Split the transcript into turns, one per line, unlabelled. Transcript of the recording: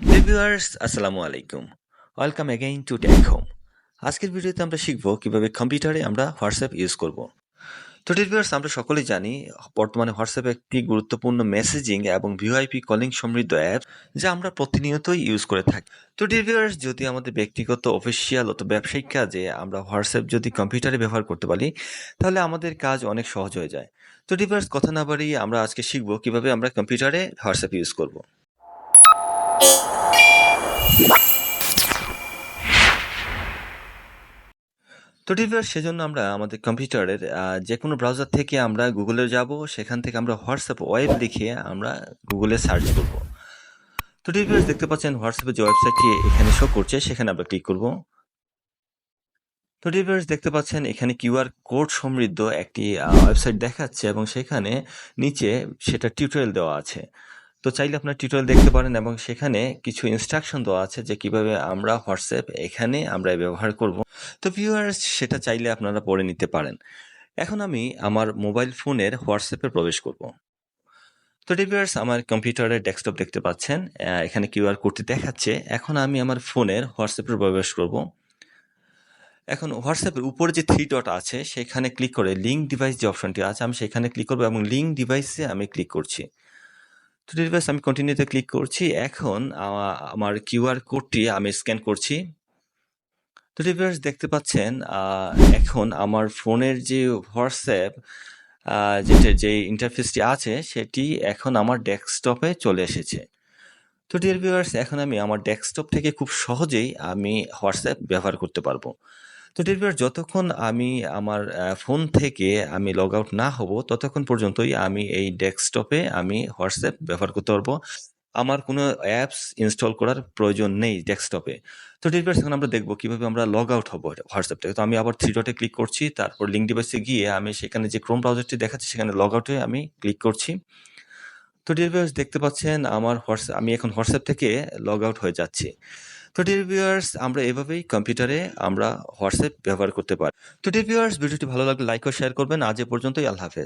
Reviewers আসসালামু আলাইকুম। Welcome again to tech home আজকের ভিডিওতে আমরা শিখব কীভাবে কম্পিউটারে আমরা হোয়াটসঅ্যাপ ইউজ করব। তো রিভিউয়ার্স আমরা সকলেই জানি, বর্তমানে হোয়াটসঅ্যাপ একটি গুরুত্বপূর্ণ মেসেজিং এবং ভিওআইপি কলিং সমৃদ্ধ অ্যাপ যা আমরা প্রতিনিয়তই ইউজ করে থাকি। তো রিভিউয়ার্স যদি আমাদের ব্যক্তিগত অফিসিয়াল অথবা ব্যবসায়িক কাজে আমরা হোয়াটসঅ্যাপ যদি কম্পিউটারে ব্যবহার করতে পারি, তাহলে আমাদের কাজ অনেক সহজ হয়ে যায়। তো রিভিউয়ার্স কথা না বাড়িয়ে আমরা আজকে শিখব কীভাবে আমরা কম্পিউটারে হোয়াটসঅ্যাপ ইউজ করব। তো রিভিউয়ার সেজন্য আমরা আমাদের কম্পিউটারের যে কোনো ব্রাউজার থেকে আমরা গুগলে যাব, সেখান থেকে আমরা হোয়াটসঅ্যাপ ওয়েব লিখে আমরা গুগলে সার্চ করব। তো রিভিউয়ার্স দেখতে পাচ্ছেন হোয়াটসঅ্যাপের যে ওয়েবসাইটটি এখানে শো করছে, সেখানে আমরা ক্লিক করব। তো রিভিউয়ার্স দেখতে পাচ্ছেন এখানে কিউআর কোড সমৃদ্ধ একটি ওয়েবসাইট দেখাচ্ছে এবং সেখানে নিচে সেটা টিউটোরিয়াল দেওয়া আছে। তো চাইলে আপনার টিউটোরিয়াল দেখতে পারেন এবং সেখানে কিছু ইনস্ট্রাকশন দেওয়া আছে যে কীভাবে আমরা হোয়াটসঅ্যাপ এখানে আমরা ব্যবহার করব। তো ভিউয়ার্স সেটা চাইলে আপনারা পড়ে নিতে পারেন। এখন আমি আমার মোবাইল ফোনের হোয়াটসঅ্যাপে প্রবেশ করব। তো রিভিউয়ার্স আমার কম্পিউটারের ডেস্কটপ দেখতে পাচ্ছেন। এখানে কিউআর কোডটি দেখাচ্ছে। এখন আমি আমার ফোনের হোয়াটসঅ্যাপে প্রবেশ করব। এখন হোয়াটসঅ্যাপের উপরে যে থ্রি ডট আছে, সেখানে ক্লিক করে লিঙ্ক ডিভাইস যে অপশনটি আছে, আমি সেখানে ক্লিক করব এবং লিঙ্ক ডিভাইসে আমি ক্লিক করছি। তো ডিভাইস আমি কন্টিনিউতে ক্লিক করছি। এখন আমার কিউআর কোডটি আমি স্ক্যান করছি। তো রিভিউয়ার্স দেখতে পাচ্ছেন এখন আমার ফোনের যে হোয়াটসঅ্যাপ যেটা যে ইন্টারফেসটি আছে, সেটি এখন আমার ডেস্কটপে চলে এসেছে। তো ডিয়ার ভিউয়ার্স এখন আমি আমার ডেস্কটপ থেকে খুব সহজেই আমি হোয়াটসঅ্যাপ ব্যবহার করতে পারব। তো ডিয়ার ভিউয়ার্স যতক্ষণ আমি আমার ফোন থেকে আমি লগ আউট না হব, ততক্ষণ পর্যন্তই আমি এই ডেস্কটপে আমি হোয়াটসঅ্যাপ ব্যবহার করতে পারব। আমার কোনো অ্যাপস ইনস্টল করার প্রয়োজন নেই ডেস্কটপে তো ডিভাইস সেখানে আমরা দেখব কীভাবে আমরা লগ আউট হব হোয়াটসঅ্যাপ থেকে তো আমি আবার থ্রি ডটে ক্লিক করছি, তারপর লিঙ্ক ডিভাইসে গিয়ে আমি সেখানে যে ক্রোম ব্রাউজারটি দেখাচ্ছি, সেখানে লগ আউটে আমি ক্লিক করছি। তো ডিভাইস দেখতে পাচ্ছেন, আমার হোয়াটসঅ্যাপ আমি এখন হোয়াটসঅ্যাপ থেকে লগ আউট হয়ে যাচ্ছি। তো ডিভিউয়ার্স আমরা এভাবেই কম্পিউটারে আমরা হোয়াটসঅ্যাপ ব্যবহার করতে পারি। তো ডিভিউয়ার্স ভিডিওটি ভালো লাগলে লাইক ও শেয়ার করবেন। আজ এ পর্যন্তই, আল্লাহ হাফেজ।